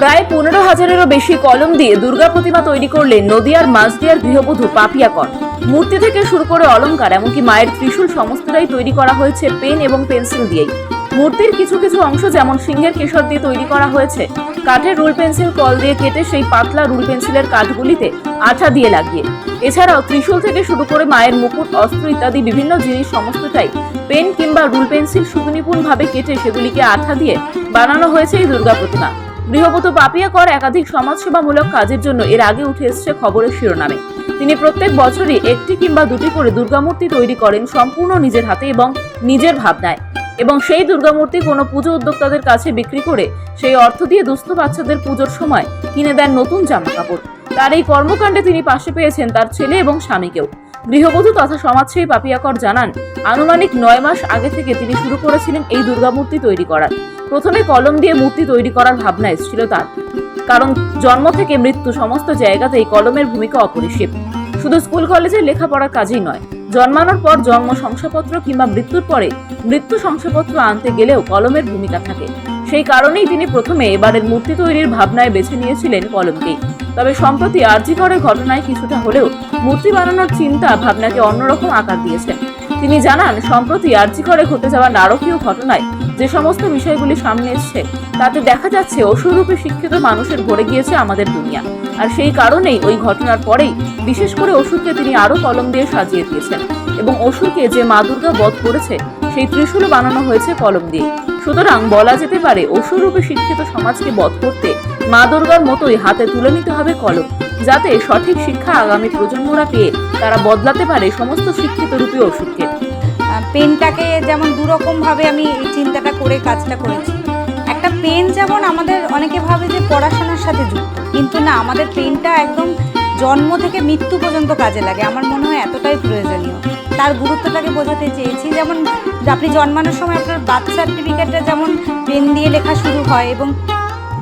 প্রায় পনেরো হাজারেরও বেশি কলম দিয়ে দুর্গা প্রতিমা তৈরি করলেন নদিয়ার মাঝদিয়ার গৃহবধূ পাপিয়া কর। মূর্তি থেকে শুরু করে অলংকার, এমনকি মায়ের ত্রিশূল সমস্তটাই তৈরি করা হয়েছে পেন এবং পেন্সিল দিয়েই। মূর্তির কিছু কিছু অংশ যেমন সিংহের কেশর দিয়ে তৈরি করা হয়েছে, কাঠের রুল পেন্সিল, কল দিয়ে কেটে সেই পাতলা রুল পেন্সিলের কাঠগুলিতে আঠা দিয়ে লাগিয়ে। এছাড়াও ত্রিশূল থেকে শুরু করে মায়ের মুকুট, অস্ত্র ইত্যাদি বিভিন্ন জিনিস সমস্তটাই পেন কিংবা রুল পেন্সিল সুনিপুণভাবে কেটে সেগুলিকে আঠা দিয়ে বানানো হয়েছে এই দুর্গা প্রতিমা। গৃহবধূ পাপিয়া কর একাধিক সমাজসেবামূলক কাজের জন্য এর আগে উঠে এসেছে খবরের শিরোনামে। তিনি প্রত্যেক বছরই একটি কিংবা দুটি করে দুর্গামূর্তি তৈরি করেন সম্পূর্ণ নিজের হাতে এবং নিজের ভাবনায়। এবং সেই দুর্গামূর্তি কোনো পুজো উদ্যোক্তাদের কাছে বিক্রি করে সেই অর্থ দিয়ে দুস্থ বাচ্চাদের পুজোর সময় কিনে দেন নতুন জামা কাপড় তার এই কর্মকাণ্ডে তিনি পাশে পেয়েছেন তার ছেলে এবং স্বামীকেও। গৃহবধূ তথা সমাজসেবী পাপিয়াকর জানান, আনুমানিক নয় মাস আগে থেকে তিনি শুরু করেছিলেন এই দুর্গামূর্তি তৈরি করার। প্রথমে কলম দিয়ে মূর্তি তৈরি করার ভাবনা এসেছিল তার। কারণ জন্ম থেকে মৃত্যু সমস্ত জায়গাতেই কলমের ভূমিকা অপরিসীম। শুধু স্কুল, কলেজে লেখাপড়ার কাজেই নয়, জন্মানোর পর জন্ম শংসাপত্র কিংবা মৃত্যুর পরে মৃত্যু শংসাপত্র আনতে গেলেও কলমের ভূমিকা থাকে। সেই কারণেই তিনি প্রথমে এবারের মূর্তি তৈরির ভাবনায় বেছে নিয়েছিলেন কলমকেই। তবে সম্প্রতি আর্জিকরের ঘটনায় কিছুটা হলেও মূর্তি বানানোর চিন্তা ভাবনাকে অন্যরকম আকার দিয়েছেন। তিনি জানান, সম্প্রতি আর্জিকরে ঘটে যাওয়া নারকীয় ঘটনায় যে সমস্ত বিষয়গুলি সামনে এসছে, তাতে দেখা যাচ্ছে অসুরূপে শিক্ষিত মানুষের ভরে গিয়েছে আমাদের দুনিয়া। আর সেই কারণেই ওই ঘটনার পরেই বিশেষ করে অসুরকে তিনি আরও কলম দিয়ে সাজিয়ে দিয়েছেন এবং অসুরকে যে মা দুর্গা বধ করেছে, সেই ত্রিশূল বানানো হয়েছে কলম দিয়ে। সুতরাং বলা যেতে পারে অসুরূপে শিক্ষিত সমাজকে বধ করতে মা দুর্গার মতোই হাতে তুলে নিতে হবে কলম, যাতে সঠিক শিক্ষা আগামী প্রজন্মরা পেয়ে তারা বদলাতে পারে সমস্ত শিক্ষিত রূপী অসুরকে। পেনটাকে যেমন দুরকমভাবে আমি এই চিন্তাটা করে কাজটা করেছি। একটা পেন যেমন আমাদের অনেকে ভাবে যে পড়াশোনার সাথে যুক্ত, কিন্তু না, আমাদের পেনটা একদম জন্ম থেকে মৃত্যু পর্যন্ত কাজে লাগে। আমার মনে হয় এতটাই প্রয়োজনীয়। তার গুরুত্বটাকে বোঝাতে চেয়েছি। যেমন আপনি জন্মানোর সময় আপনার বার্থ সার্টিফিকেটটা যেমন পেন দিয়ে লেখা শুরু হয় এবং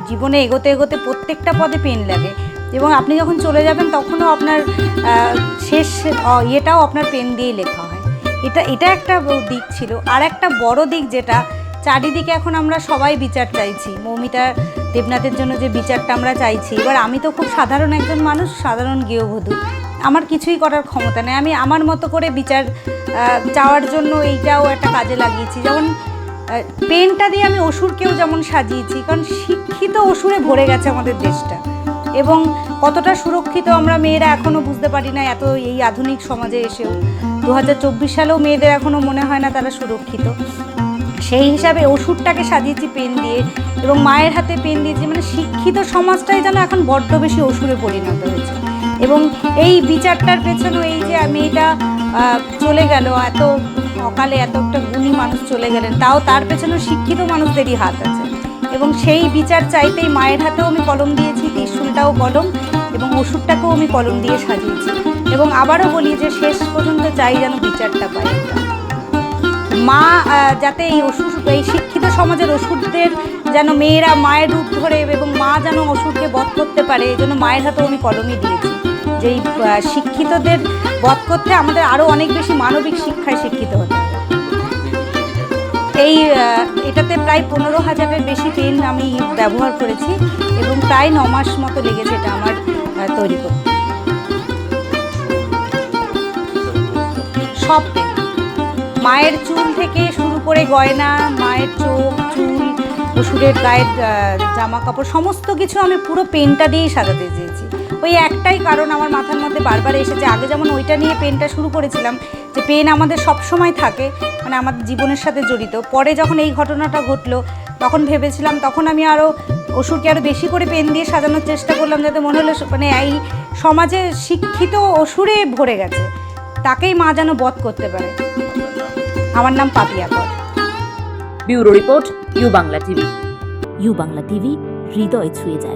জীবনে এগোতে এগোতে প্রত্যেকটা পদে পেন লাগে এবং আপনি যখন চলে যাবেন তখনও আপনার শেষ ইয়েটাও আপনার পেন দিয়েই লেখা হয়। এটা এটা একটা দিক ছিল। আর একটা বড় দিক যেটা চারিদিকে এখন আমরা সবাই বিচার চাইছি। মৌমিতা দেবনাথের জন্য যে বিচারটা আমরা চাইছি। এবার আমি তো খুব সাধারণ একজন মানুষ, সাধারণ গৃহবধূ। আমার কিছুই করার ক্ষমতা নেই। আমি আমার মতো করে বিচার চাওয়ার জন্য এইটাও একটা কাজে লাগিয়েছি। যেমন পেনটা দিয়ে আমি অসুরকেও যেমন সাজিয়েছি, কারণ শিক্ষিত অসুরে ভরে গেছে আমাদের দেশটা। এবং কতটা সুরক্ষিত আমরা মেয়েরা এখনও বুঝতে পারি না, এত এই আধুনিক সমাজে এসেও। দু হাজার চব্বিশ সালেও মেয়েদের এখনও মনে হয় না তারা সুরক্ষিত। সেই হিসাবে ওষুধটাকে সাজিয়েছি পেন দিয়ে এবং মায়ের হাতে পেন দিয়েছি। মানে শিক্ষিত সমাজটাই যেন এখন বড্ড বেশি অসুরে পরিণত হয়েছে। এবং এই বিচারটার পেছনেও এই যে মেয়েটা চলে গেল, এত অকালে এত একটা গুণী মানুষ চলে গেলেন, তাও তার পেছনেও শিক্ষিত মানুষদেরই হাত আছে। এবং সেই বিচার চাইতেই মায়ের হাতেও আমি কলম দিয়েছি, ত্রিশুলটাও কলম এবং ওষুধটাকেও আমি কলম দিয়ে সাজিয়েছি। এবং আবারও বলি যে শেষ পর্যন্ত চাই যেন বিচারটা পাই। মা যাতে এই ওষুধ এই শিক্ষিত সমাজের ওষুধদের যেন মেয়েরা মায়ের রূপ ধরে এবং মা যেন ওষুধকে বধ করতে পারে, এই জন্য মায়ের হাতেও আমি কলমই দিয়েছি। যে এই শিক্ষিতদের বধ করতে আমাদের আরও অনেক বেশি মানবিক শিক্ষায় শিক্ষিত হতে এই এটাতে প্রায় পনেরো হাজারের বেশি পেন আমি ব্যবহার করেছি এবং প্রায় ন মাস মতো লেগেছে এটা আমার তৈরি করতে। সব পেন। মায়ের চুল থেকে শুরু করে গয়না, মায়ের চোখ, চুল পশুরের গায়ের জামা কাপড় সমস্ত কিছু আমি পুরো পেনটা দিয়েই সাজাতে চেয়েছি। ওই একটাই কারণ আমার মাথার মধ্যে বারবার এসেছে। আগে যেমন ওইটা নিয়ে পেনটা শুরু করেছিলাম, যে পেন আমাদের সব সময় থাকে মানে আমাদের জীবনের সাথে জড়িত। পরে যখন এই ঘটনাটা ঘটলো, তখন ভেবেছিলাম, তখন আমি আরও অসুরকে আরও বেশি করে পেন দিয়ে সাজানোর চেষ্টা করলাম, যাতে মনে হলো মানে এই সমাজে শিক্ষিত অসুরে ভরে গেছে। তাকেই মা যেন বধ করতে পারে। আমার নাম Papiya Kar. Bureau report, U Bangla TV. U Bangla TV, হৃদয় ছুঁয়ে যায়।